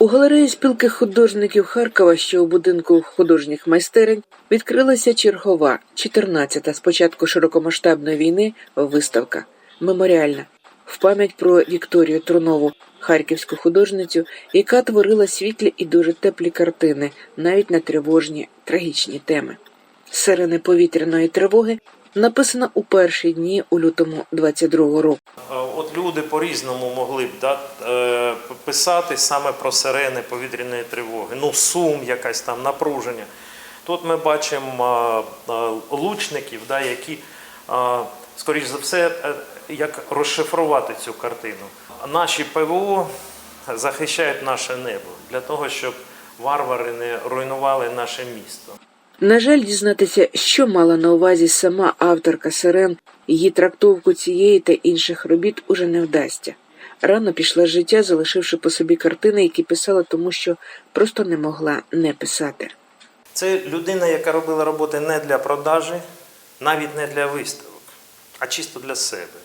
У галереї спілки художників Харкова, що у будинку художніх майстерень, відкрилася чергова, 14-та з широкомасштабної війни виставка меморіальна в пам'ять про Вікторію Трунову, харківську художницю, яка творила світлі і дуже теплі картини, навіть на тривожні трагічні теми. Сирени повітряної тривоги написана у перші дні у лютому 22-го року. Е, От люди по-різному могли б да, е, писати саме про сирени повітряної тривоги, ну сум, якась там напруження. Тут ми бачимо е, лучників, да, які, скоріш за все, як розшифрувати цю картину. Наші ПВО захищають наше небо для того, щоб варвари не руйнували наше місто. На жаль, дізнатися, що мала на увазі сама авторка сирен, її трактовку цієї та інших робіт уже не вдасться. Рано пішла з життя, залишивши по собі картини, які писала, тому що просто не могла не писати. Це людина, яка робила роботи не для продажі, навіть не для виставок, а чисто для себе.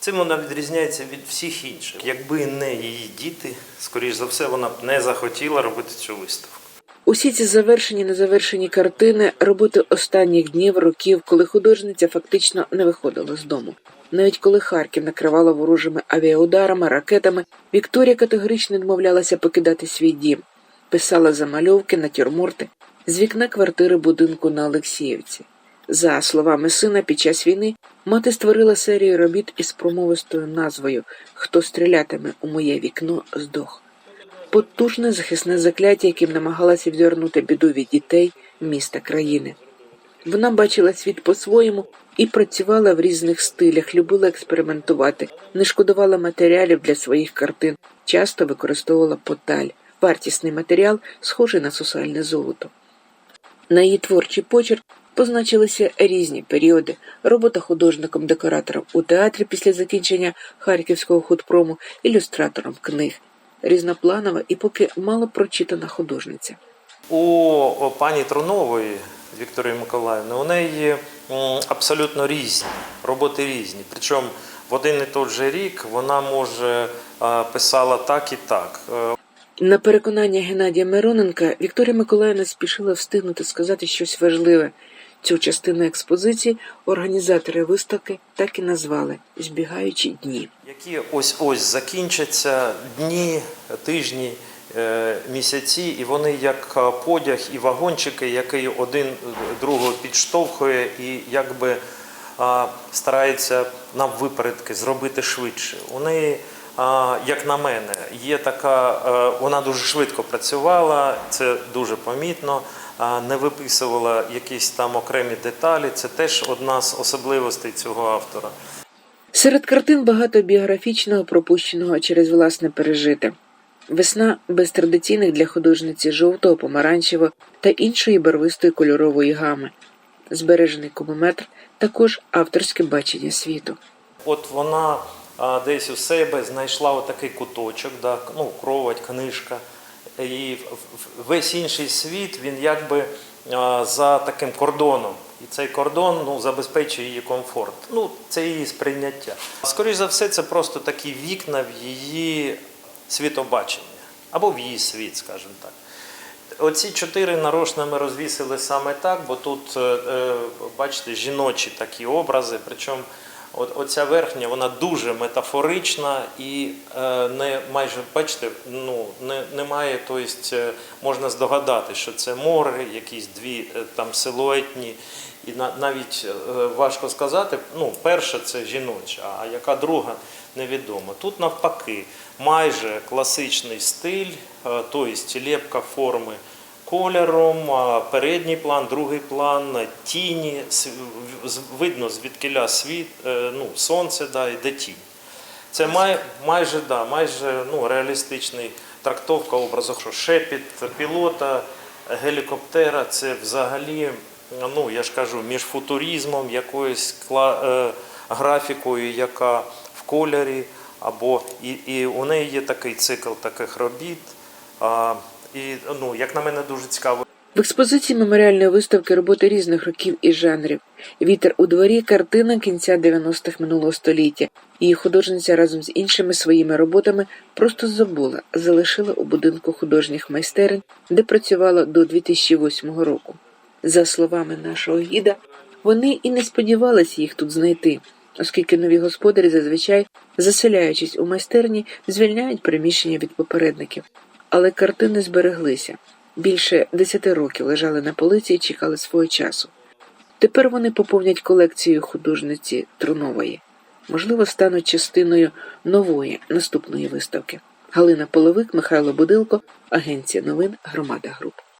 Цим вона відрізняється від всіх інших. Якби не її діти, скоріш за все, вона б не захотіла робити цю виставку. Усі ці завершені незавершені картини роботи останніх днів, років, коли художниця фактично не виходила з дому. Навіть коли Харків накривала ворожими авіаударами, ракетами, Вікторія категорично відмовлялася покидати свій дім, писала замальовки, натюрморти з вікна квартири будинку на Олексіївці. За словами сина, під час війни мати створила серію робіт із промовистою назвою Хто стрілятиме у моє вікно здох потужне захисне закляття, яким намагалася відвернути біду від дітей, міста, країни. Вона бачила світ по-своєму і працювала в різних стилях, любила експериментувати, не шкодувала матеріалів для своїх картин, часто використовувала поталь, вартісний матеріал, схожий на сусальне золото. На її творчий почерк позначилися різні періоди: робота художником-декоратором у театрі після закінчення харківського худпрому, ілюстратором книг, різнопланова і поки мало прочитана художниця. У пані Трунової Вікторії Миколаївни у неї абсолютно різні роботи різні. Причому в один і той же рік вона може писала так і так. Е, На переконання Геннадія Мироненка Вікторія Миколаївна спішила встигнути сказати щось важливе. Цю частину експозиції організатори виставки так і назвали збігаючі дні. які ось ось закінчаться дні, тижні, е, місяці, і вони як е, подяг і вагончики, який один другого підштовхує і якби а, старається нам випередки зробити швидше. У неї, як на мене, є така, е, вона дуже швидко працювала, це дуже помітно. Не виписувала якісь там окремі деталі. Це теж одна з особливостей цього автора. Серед картин багато біографічного, пропущеного через власне пережите. Весна без традиційних для художниці жовтого, помаранчевого та іншої барвистої кольорової гами. Збережений кубометр також авторське бачення світу. От вона а, десь у себе знайшла отакий куточок, да, ну, кровать, книжка. І весь інший світ він якби за таким кордоном. І цей кордон ну, забезпечує її комфорт. Ну, це її сприйняття. Скоріше за все, це просто такі вікна в її світобачення або в її світ, скажімо так. Оці чотири нарочно ми розвісили саме так, бо тут, е, е, бачите, жіночі такі образи. Причому от, оця верхня, вона дуже метафорична і е, не майже, бачите, ну, не, немає, тобто е, можна здогадати, що це море, якісь дві е, там силуетні. І на, навіть е, важко сказати, ну, перша це жіноча, а яка друга невідомо. Тут навпаки, майже класичний стиль, е, тобто лепка форми кольором, передній план, другий план, тіні, видно звідкиля світ, е, ну, сонце, да, йде тінь. Це май, майже, да, майже ну, реалістичний трактовка образу, що шепіт пілота, гелікоптера це взагалі, ну я ж кажу, між футуризмом, якоюсь кла, е, графікою, яка в кольорі, або і, і у неї є такий цикл таких робіт. І, ну, як на мене, дуже цікаво. В експозиції меморіальної виставки роботи різних років і жанрів. Вітер у дворі картина кінця 90-х минулого століття. Її художниця разом з іншими своїми роботами просто забула, залишила у будинку художніх майстерень, де працювала до 2008 року. За словами нашого гіда, вони і не сподівалися їх тут знайти, оскільки нові господарі зазвичай, заселяючись у майстерні, звільняють приміщення від попередників. Але картини збереглися. Більше десяти років лежали на полиці і чекали свого часу. Тепер вони поповнять колекцію художниці Трунової. Можливо, стануть частиною нової наступної виставки. Галина Половик, Михайло Будилко, Агенція новин Громада Груп.